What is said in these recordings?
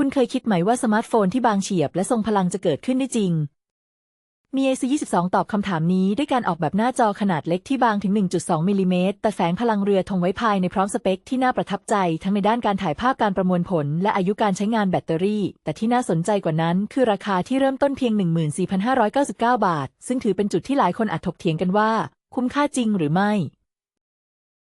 คุณเคยคิดไหมว่าสมาร์ทโฟนที่บางเฉียบและทรงพลังจะเกิดขึ้นได้จริง มี AC22 ตอบคำถามนี้ด้วยการออกแบบหน้าจอขนาดเล็กที่บางถึง 1.2 มิลลิเมตรแต่แฝงพลังเรือธงไว้ภายในพร้อมสเปคที่น่าประทับใจ ทั้งในด้านการถ่ายภาพการประมวลผล และอายุการใช้งานแบตเตอรี่ แต่ที่น่าสนใจกว่านั้นคือราคาที่เริ่มต้นเพียง 14,599 บาท ซึ่งถือเป็นจุดที่หลายคนอาจถกเถียงกันว่า คุ้มค่าจริงหรือไม่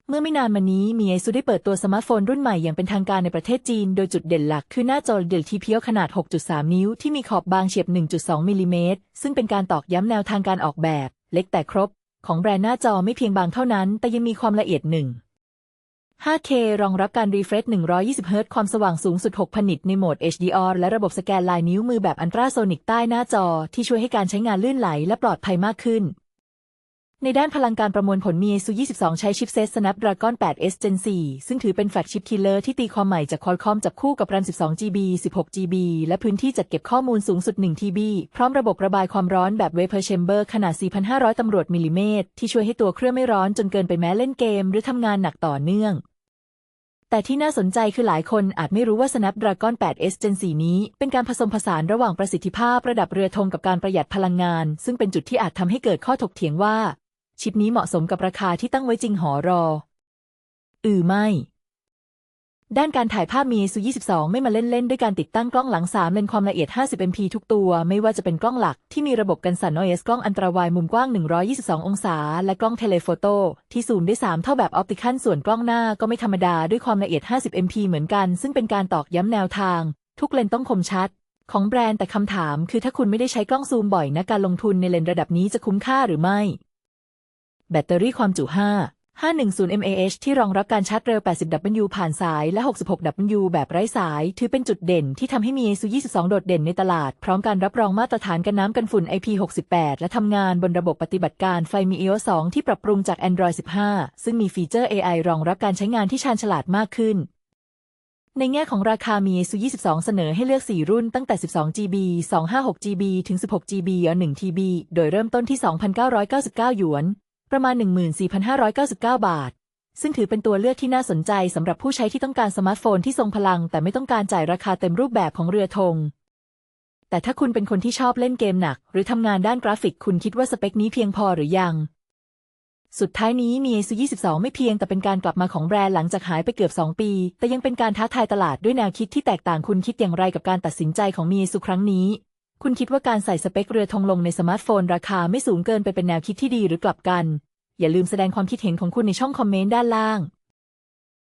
เมื่อไม่นานมานี้มีไอซูได้เปิดตัวสมาร์ทโฟนรุ่นใหม่อย่างเป็นทางการในประเทศจีน โดยจุดเด่นหลักคือหน้าจอเดลทีเพียวขนาด 6.3 นิ้วที่มีขอบบางเฉียบ 1.2 มิลลิเมตร ซึ่งเป็นการตอกย้ำแนวทางการออกแบบ เล็กแต่ครบ ของแบรนด์หน้าจอไม่เพียงบางเท่านั้น แต่ยังมีความละเอียดหนึ่ง 5K รองรับการรีเฟรช 120 เฮิรตซ์ความสว่างสูงสุด6ผนิตในโหมด HDR และระบบสแกนลายนิ้วมือแบบอันตราโซนิกใต้หน้าจอ ที่ช่วยให้การใช้งานลื่นไหลและปลอดภัยมากขึ้น ในด้านพลังการประมวลผลมี ASU 22 ใช้ชิปเซต Snapdragon 8S Gen 4 ซึ่งถือเป็นแฟลกชิปคิลเลอร์ที่ตีความใหม่จาก Qualcomm จับคู่กับ RAM 12GB 16GB และพื้นที่จัดเก็บข้อมูลสูงสุด 1TB พร้อมระบบระบายความร้อนแบบ Vapor Chamber ขนาด 4,500 ตำรวจมิลลิเมตร ที่ช่วยให้ตัวเครื่องไม่ร้อนจนเกินไปแม้เล่นเกม หรือทำงานหนักต่อเนื่อง แต่ที่น่าสนใจคือหลายคนอาจไม่รู้ว่า Snapdragon 8S Gen 4 นี้ เป็นการผสมผสานระหว่างประสิทธิภาพระดับเรือธงกับการประหยัดพลังงาน ซึ่งเป็นจุดที่อาจทำให้เกิดข้อถกเถียงว่า ชิปนี้เหมาะสมกับราคาที่ตั้งไว้จริงหอรอ อือไม่ ด้านการถ่ายภาพมี ASU 22 ไม่มาเล่นๆ ด้วยการติดตั้งกล้องหลัง 3 เลนความละเอียด 50 MP ทุกตัว ไม่ว่าจะเป็นกล้องหลักที่มีระบบกันสั่น OIS กล้องอันตราวายมุมกว้าง 122 องศา และกล้องเทเลโฟโต้ที่ซูมได้ 3 เท่าแบบออปติคัลส่วนกล้องหน้าก็ไม่ธรรมดาด้วยความละเอียด 50 MP เหมือนกัน ซึ่งเป็นการตอกย้ำแนวทาง ทุกเลนต้องคมชัดของแบรนด์แต่คำถามคือถ้าคุณไม่ได้ใช้กล้องซูมบ่อยนะการลงทุนในเลนส์ระดับนี้จะคุ้มค่าหรือไม่ แบตเตอรี่ความจุ 5 510 mAh ที่รองรับการชาร์จเร็ว 80W ผ่านสายและ 66W แบบไร้สาย ถือเป็นจุดเด่นที่ทำให้มี ASU 22 โดดเด่นในตลาด พร้อมการรับรองมาตรฐานกันน้ำกันฝุ่น IP68 และทำงานบนระบบปฏิบัติการไฟมี iOS 2 ที่ปรับปรุงจาก Android 15 ซึ่งมีฟีเจอร์ AI รองรับการใช้งานที่ชาญฉลาดมากขึ้นในแง่ของราคามี ASU 22 เสนอให้เลือก 4 รุ่นตั้งแต่ 12GB 256GB ถึง 16GB หรือ 1TB โดยเริ่มต้นที่ 2,999 หยวน ประมาณ 14,599 บาท ซึ่งถือเป็นตัวเลือกที่น่าสนใจสำหรับผู้ใช้ที่ต้องการสมาร์ทโฟนที่ทรงพลัง แต่ไม่ต้องการจ่ายราคาเต็มรูปแบบของเรือธง แต่ถ้าคุณเป็นคนที่ชอบเล่นเกมหนัก หรือทำงานด้านกราฟิกคุณคิดว่าสเปคนี้เพียงพอหรือยัง สุดท้ายนี้มี ASU 22 ไม่เพียงแต่เป็นการกลับมาของแบรนด์หลังจากหายไปเกือบ 2 ปี แต่ยังเป็นการท้าทายตลาดด้วยแนวคิดที่แตกต่างคุณคิดอย่างไรกับการตัดสินใจของมี ASU ครั้งนี้ คุณคิดว่าการใส่สเปคเรือธงลงในสมาร์ทโฟน ราคาไม่สูงเกินไปเป็นแนวคิดที่ดีหรือกลับกัน อย่าลืมแสดงความคิดเห็นของคุณในช่องคอมเมนต์ด้านล่าง